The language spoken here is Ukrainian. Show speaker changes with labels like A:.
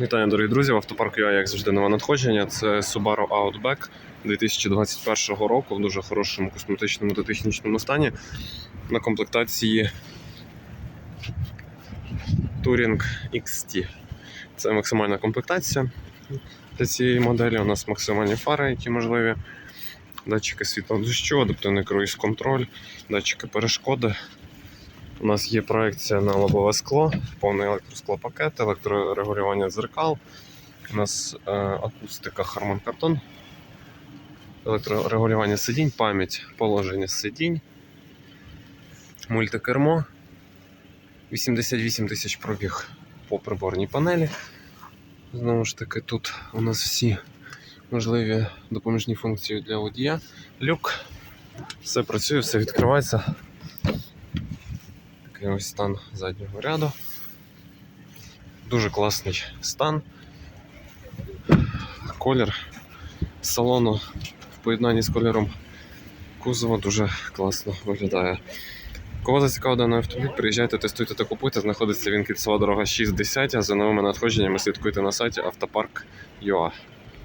A: Вітаю, дорогі друзі! В автопарку я, як завжди, нове надходження. Це Subaru Outback 2021 року в дуже хорошому косметичному та технічному стані. На комплектації Touring XT. Це максимальна комплектація для цієї моделі. У нас максимальні фари, які можливі. Датчики світло дощу, адаптивний круїз контроль, датчики перешкоди. У нас є проекція на лобове скло, повний електросклопакет, електрорегулювання дзеркал. У нас е, акустика Kardon, електрорегулювання сидінь, пам'ять положення сидінь, мультикермо, 88 тисяч пробіг по приборній панелі. Знову ж таки, тут у нас всі можливі допоміжні функції для водія. Люк, все працює, все відкривається. Ось стан заднього ряду. Дуже класний стан. Колір салону в поєднанні з кольором кузова дуже класно виглядає. Кого зацікавив даний автомобіль, приїжджайте, тестуйте та купуйте. Знаходиться він Кільцева дорога 60, а за новими надходженнями слідкуйте на сайті автопарк.ua.